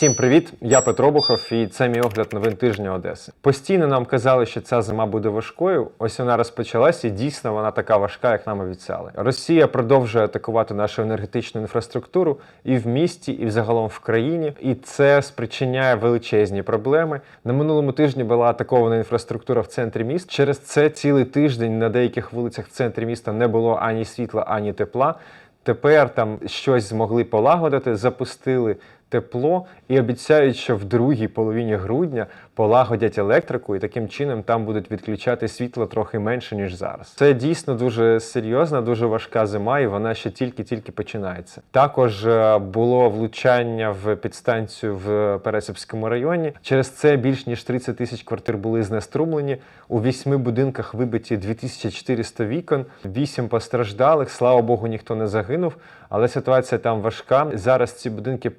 Всім привіт! Я Петро Бухов, і це мій огляд новин тижня Одеси. Постійно нам казали, що ця зима буде важкою. Ось вона розпочалась, і дійсно вона така важка, як нам обіцяли. Росія продовжує атакувати нашу енергетичну інфраструктуру і в місті, і взагалом в країні. І це спричиняє величезні проблеми. На минулому тижні була атакована інфраструктура в центрі міста. Через це цілий тиждень на деяких вулицях в центрі міста не було ані світла, ані тепла. Тепер там щось змогли полагодити, запустили тепло і обіцяють, що в другій половині грудня полагодять електрику, і таким чином там будуть відключати світло трохи менше ніж зараз. Це дійсно дуже серйозна, дуже важка зима, і вона ще тільки-тільки починається. Також е, було влучання в підстанцію в Пересипському районі. Через це більш ніж 30 тисяч квартир були знеструмлені. У вісьми будинках вибиті 2400 вікон, вісім постраждалих. Слава Богу, ніхто не загинув. Але ситуація там важка. Зараз ці будинки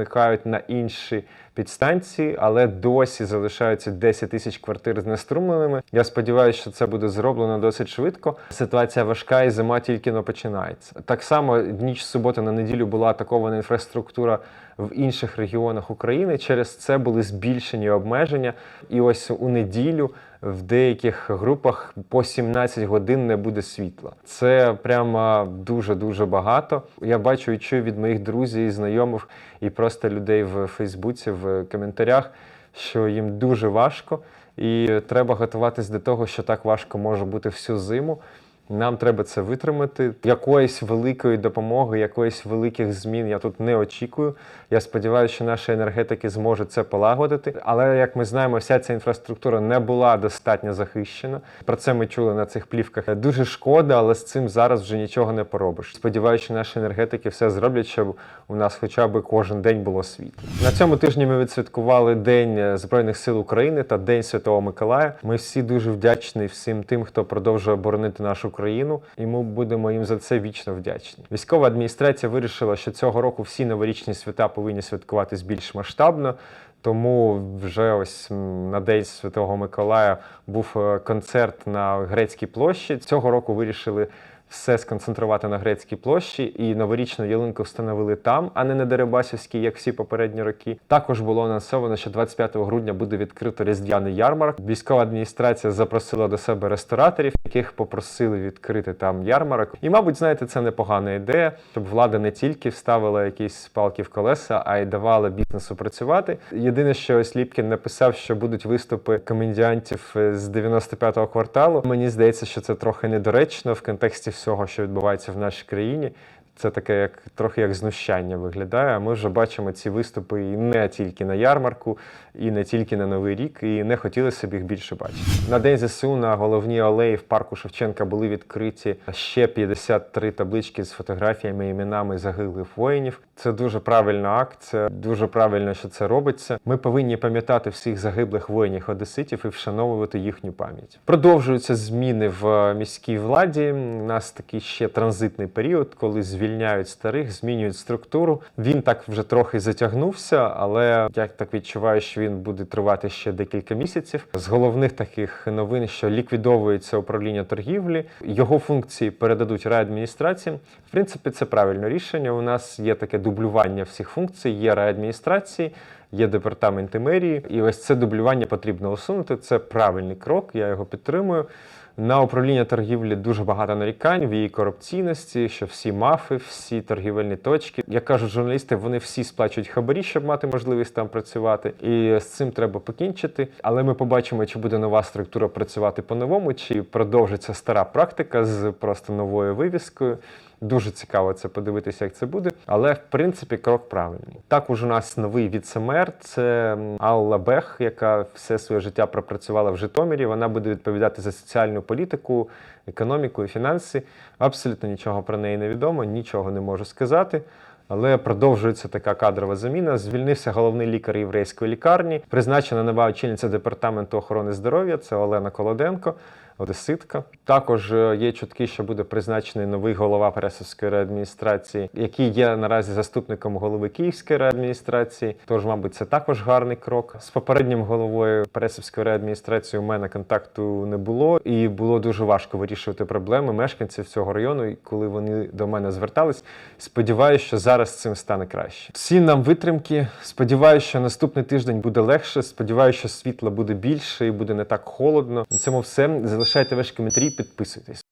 перемикають на інші підстанції, але досі залишаються 10 тисяч квартир знеструмленими. Я сподіваюся, що це буде зроблено досить швидко. Ситуація важка і зима тільки но починається. Так само ніч з суботи на неділю була атакована інфраструктура в інших регіонах України. Через це були збільшені обмеження. І ось у неділю в деяких групах по 17 годин не буде світла. Це прямо дуже дуже багато. Я бачу і чую від моїх друзів і знайомих, і просто людей в Фейсбуці в коментарях, що їм дуже важко, і треба готуватись до того, що так важко може бути всю зиму. Нам треба це витримати. Якоїсь великої допомоги, якоїсь великих змін я тут не очікую. Я сподіваюся, що наші енергетики зможуть це полагодити. Але як ми знаємо, вся ця інфраструктура не була достатньо захищена. Про це ми чули на цих плівках. Дуже шкода, але з цим зараз вже нічого не поробиш. Сподіваюся, що наші енергетики все зроблять, щоб у нас хоча б кожен день було світло. На цьому тижні ми відсвяткували День Збройних сил України та День Святого Миколая. Ми всі дуже вдячні всім тим, хто продовжує боронити нашу країну, і ми будемо їм за це вічно вдячні. Військова адміністрація вирішила, що цього року всі новорічні свята повинні святкуватись більш масштабно. Тому вже ось на День Святого Миколая був е, концерт на грецькій площі. Цього року вирішили все сконцентрувати на грецькій площі, і новорічну ялинку встановили там, а не на Дерибасівській, як всі попередні роки. Також було анонсовано, що 25 грудня буде відкрито різдвяний ярмарок. Військова адміністрація запросила до себе рестораторів, яких попросили відкрити там ярмарок. І, мабуть, знаєте, це непогана ідея, щоб влада не тільки вставила якісь палки в колеса, а й давала бізнесу працювати. Єдине, що ось Ліпкін написав, що будуть виступи комедіантів з 95-го кварталу. Мені здається, що це трохи недоречно в контексті всього, що відбувається в нашій країні. Це таке, як трохи як знущання виглядає. Ми вже бачимо ці виступи і не тільки на ярмарку, і не тільки на Новий рік, і не хотілося б їх більше бачити. На день ЗСУ на головній алеї в парку Шевченка були відкриті ще 53 таблички з фотографіями іменами загиблих воїнів. Це дуже правильна акція, дуже правильно, що це робиться. Ми повинні пам'ятати всіх загиблих воїнів одеситів і вшановувати їхню пам'ять. Продовжуються зміни в міській владі. У нас такий ще транзитний період, коли звільняють старих, змінюють структуру. Він так вже трохи затягнувся, але я так відчуваю, що він буде тривати ще декілька місяців. З головних таких новин, що ліквідовується управління торгівлі, його функції передадуть райадміністрації. В принципі, це правильне рішення. У нас є таке дублювання всіх функцій, є райадміністрації. Є департаменти мерії, і ось це дублювання потрібно усунути. Це правильний крок, я його підтримую. На управління торгівлі дуже багато нарікань в її корупційності, що всі мафи, всі торгівельні точки. Як кажуть журналісти, вони всі сплачують хабарі, щоб мати можливість там працювати. І з цим треба покінчити. Але ми побачимо, чи буде нова структура працювати по-новому, чи продовжиться стара практика з просто новою вивіскою. Дуже цікаво це подивитися, як це буде. Але в принципі крок правильний. Також у нас новий віцемер це Алла Бех, яка все своє життя пропрацювала в Житомирі. Вона буде відповідати за соціальну політику, економіку і фінанси. Абсолютно нічого про неї не відомо, нічого не можу сказати. Але продовжується така кадрова заміна. Звільнився головний лікар єврейської лікарні. Призначена нова очільниця департаменту охорони здоров'я. Це Олена Колоденко. Одеситка. Також е, є чутки, що буде призначений новий голова Пересівської райадміністрації, який є наразі заступником голови Київської райадміністрації. Тож, мабуть, це також гарний крок. З попереднім головою Пересівської райадміністрації у мене контакту не було, і було дуже важко вирішувати проблеми мешканців цього району, коли вони до мене звертались. Сподіваюся, що зараз цим стане краще. Всім нам витримки. Сподіваюся, що наступний тиждень буде легше. Сподіваюся, що світла буде більше і буде не так холодно. На цьому все. Залишайте ваші коментарі, підписуйтесь.